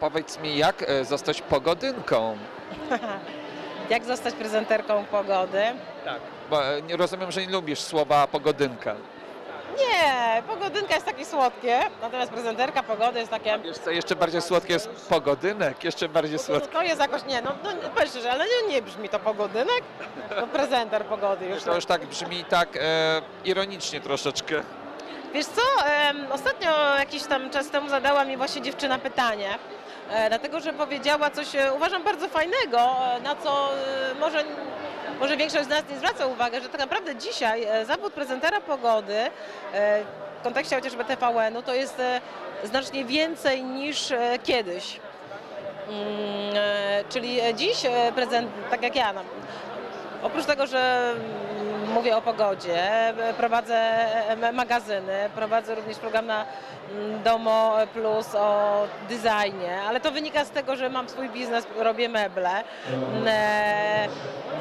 Powiedz mi, jak e, zostać pogodynką? Jak zostać prezenterką pogody? Tak. Bo e, rozumiem, że nie lubisz słowa pogodynka. Nie, pogodynka jest takie słodkie, natomiast prezenterka pogody jest takie... Wiesz co, jeszcze bardziej słodkie jest pogodynek, jeszcze bardziej słodkie. to jest jakoś, nie, no, no powiem szczerze, ale nie, nie brzmi to pogodynek, to prezenter pogody już. To już tak brzmi tak e, ironicznie troszeczkę. Wiesz co, ostatnio jakiś tam czas temu zadała mi właśnie dziewczyna pytanie, e, dlatego że powiedziała coś, e, uważam, bardzo fajnego, e, na co może, może większość z nas nie zwraca uwagi, że tak naprawdę dzisiaj zawód prezentera pogody w kontekście chociażby TVN-u to jest znacznie więcej niż kiedyś. Mm, Czyli dziś prezent, tak jak ja, no, oprócz tego, że mm, mówię o pogodzie, prowadzę magazyny, prowadzę również program na mm, Domo Plus o designie, ale to wynika z tego, że mam swój biznes, robię meble, mm, e,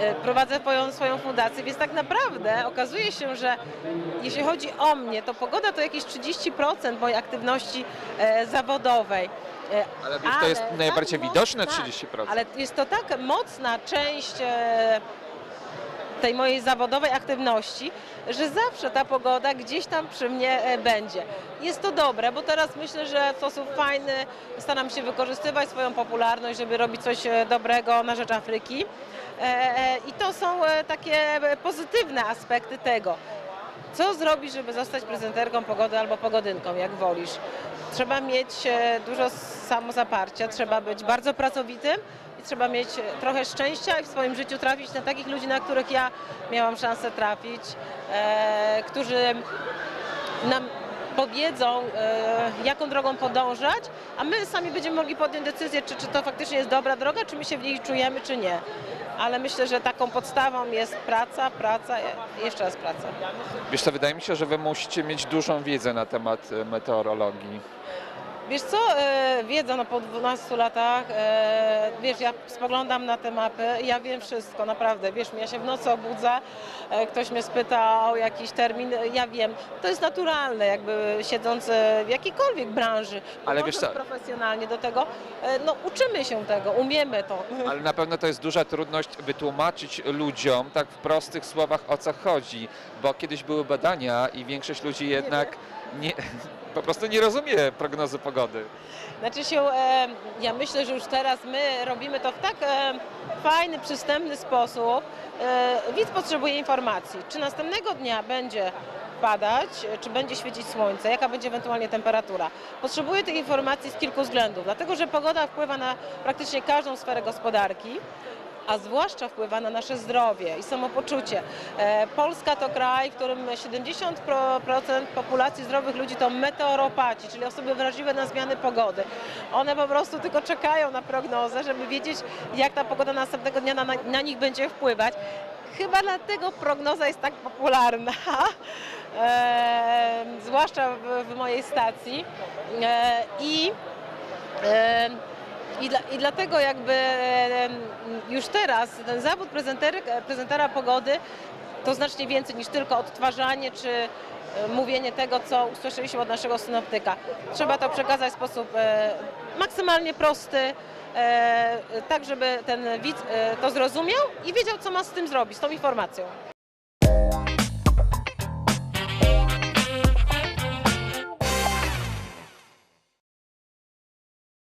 e, prowadzę swoją, fundację, więc tak naprawdę okazuje się, że jeśli chodzi o mnie, to pogoda to jakieś 30% mojej aktywności e, zawodowej. Ale wiesz, to jest ale najbardziej tak widoczne mocna- 30%. Ale jest to tak mocna część tej mojej zawodowej aktywności, że zawsze ta pogoda gdzieś tam przy mnie e, będzie. Jest to dobre, bo teraz myślę, że w sposób fajny staram się wykorzystywać swoją popularność, żeby robić coś e, dobrego na rzecz Afryki. E, I to są takie pozytywne aspekty tego. Co zrobić, żeby zostać prezenterką pogody albo pogodynką, jak wolisz? Trzeba mieć dużo samozaparcia, trzeba być bardzo pracowitym trzeba mieć trochę szczęścia i w swoim życiu trafić na takich ludzi, na których ja miałam szansę trafić, e, którzy nam powiedzą, e, jaką drogą podążać, a my sami będziemy mogli podjąć decyzję, czy, czy to faktycznie jest dobra droga, czy my się w niej czujemy, czy nie. Ale myślę, że taką podstawą jest praca, praca i jeszcze raz praca. Wiesz co, wydaje mi się, że wy musicie mieć dużą wiedzę na temat e, meteorologii. Wiesz co, e, wiedza no, po 12 latach, e, wiesz, ja spoglądam na te mapy ja wiem wszystko, naprawdę, wiesz, ja się w nocy obudzę, e, ktoś mnie spyta o jakiś termin, ja wiem, to jest naturalne, jakby siedząc w jakiejkolwiek branży, Ale wiesz co- profesjonalnie do tego, no uczymy się tego, umiemy to. Ale na pewno to jest duża trudność wytłumaczyć ludziom tak w prostych słowach o co chodzi, bo kiedyś były badania i większość ludzi jednak nie, po prostu nie rozumie prognozy pogody. Znaczy się, e, ja myślę, że już teraz my robimy to w tak e, fajny, przystępny sposób. E, widz potrzebuje informacji, czy następnego dnia będzie padać, czy będzie świecić słońce, jaka będzie ewentualnie temperatura. Potrzebuje tych informacji z kilku względów, dlatego że pogoda wpływa na praktycznie każdą sferę gospodarki a zwłaszcza wpływa na nasze zdrowie i samopoczucie. E, Polska to kraj, w którym 70% populacji zdrowych ludzi to meteoropaci, czyli osoby wrażliwe na zmiany pogody. One po prostu tylko czekają na prognozę, żeby wiedzieć, jak ta pogoda następnego dnia na, na nich będzie wpływać. Chyba dlatego prognoza jest tak popularna, e, zwłaszcza w, w mojej stacji. E, I e, i, dla, I dlatego jakby już teraz ten zawód prezentera pogody to znacznie więcej niż tylko odtwarzanie czy e, mówienie tego, co usłyszeliśmy od naszego synoptyka. Trzeba to przekazać w sposób e, maksymalnie prosty, e, tak żeby ten widz to zrozumiał i wiedział, co ma z tym zrobić, z tą informacją.